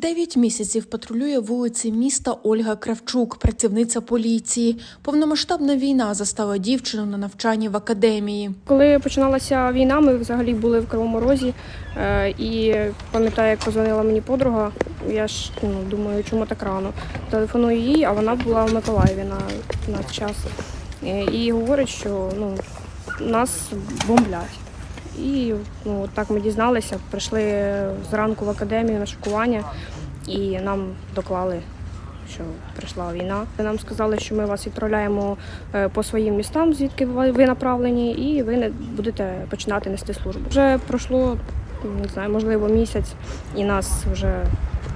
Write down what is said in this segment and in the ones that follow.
Дев'ять місяців патрулює вулиці міста Ольга Кравчук, працівниця поліції. Повномасштабна війна застала дівчину на навчанні в академії. Коли починалася війна, ми взагалі були в Кривому Розі. е, І пам'ятаю, як позвонила мені подруга. Я ж ну, думаю, чому так рано. Телефоную їй, а вона була в Миколаєві на, на час. Е, І говорить, що ну, нас бомблять. І ну, так ми дізналися, прийшли зранку в академію на шокування і нам доклали, що прийшла війна. Нам сказали, що ми вас відправляємо е, по своїм містам, звідки ви направлені, і ви не будете починати нести службу. Вже пройшло не знаю, можливо, місяць, і нас вже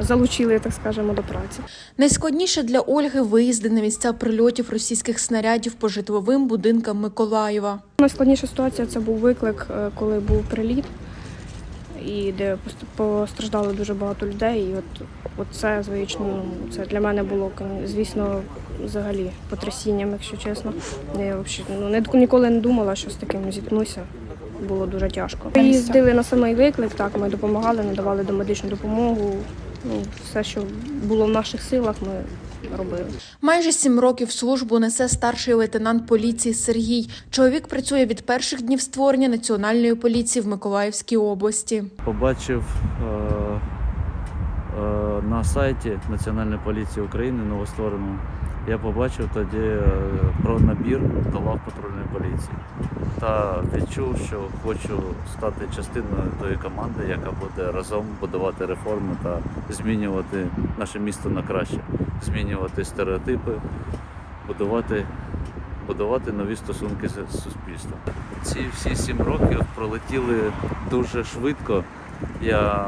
залучили, так скажемо, до праці. Найскладніше для Ольги виїзди на місця прильотів російських снарядів по житловим будинкам Миколаєва. Найскладніша ситуація це був виклик, е, коли був приліт, і де пост- постраждало дуже багато людей. І от, от це, звично, ну, це для мене було, звісно, взагалі потрясінням, якщо чесно. Я взагалі ну, не, ніколи не думала, що з таким зіткнуся. Було дуже тяжко. Ми їздили на самий виклик, так, ми допомагали, надавали домедичну допомогу. Ну, все, що було в наших силах, ми робили. Майже сім років службу несе старший лейтенант поліції Сергій. Чоловік працює від перших днів створення національної поліції в Миколаївській області. побачив е, на сайті Національної поліції України новоствореному. Я побачив тоді е, про набір до лав патрульної поліції та відчув, що хочу стати частиною тої команди, яка буде разом будувати реформи та змінювати наше місто на краще, змінювати стереотипи, будувати, будувати нові стосунки з суспільством. Ці всі сім років пролетіли дуже швидко. Я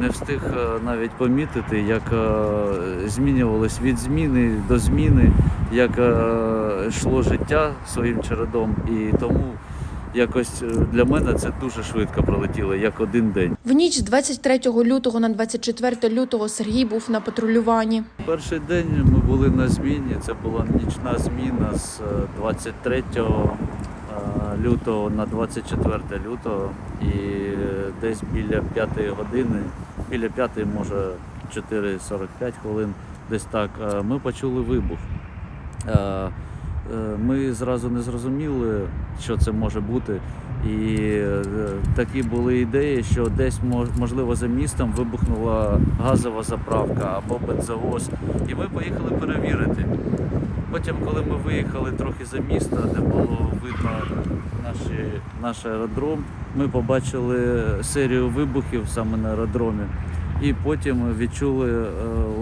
не встиг е, навіть помітити, як е, змінювалось від зміни до зміни, як е, йшло життя своїм чередом. І тому якось для мене це дуже швидко пролетіло, як один день. В ніч з 23 лютого на 24 лютого Сергій був на патрулюванні. Перший день ми були на зміні. Це була нічна зміна з е, 23 е, лютого на 24 лютого. І десь біля 5 години, біля 5, може 4-45 хвилин, десь так, е, ми почули вибух. Е, е, Ми зразу не зрозуміли, що це може бути. І такі були ідеї, що десь можливо за містом вибухнула газова заправка або бензовоз. І ми поїхали перевірити. Потім, коли ми виїхали трохи за місто, де було видно наші, наш аеродром, ми побачили серію вибухів саме на аеродромі. І потім відчули е,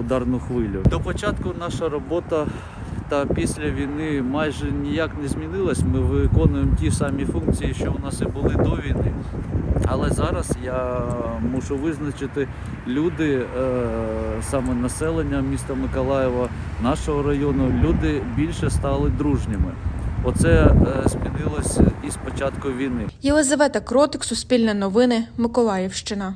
ударну хвилю. До початку наша робота та після війни майже ніяк не змінилась. Ми виконуємо ті самі функції, що у нас і були до війни. Але зараз я мушу визначити люди, е, саме населення міста Миколаєва, нашого району, люди більше стали дружніми. Оце е, змінилось із початку війни. Єлизавета Кротик, Суспільне новини, Миколаївщина.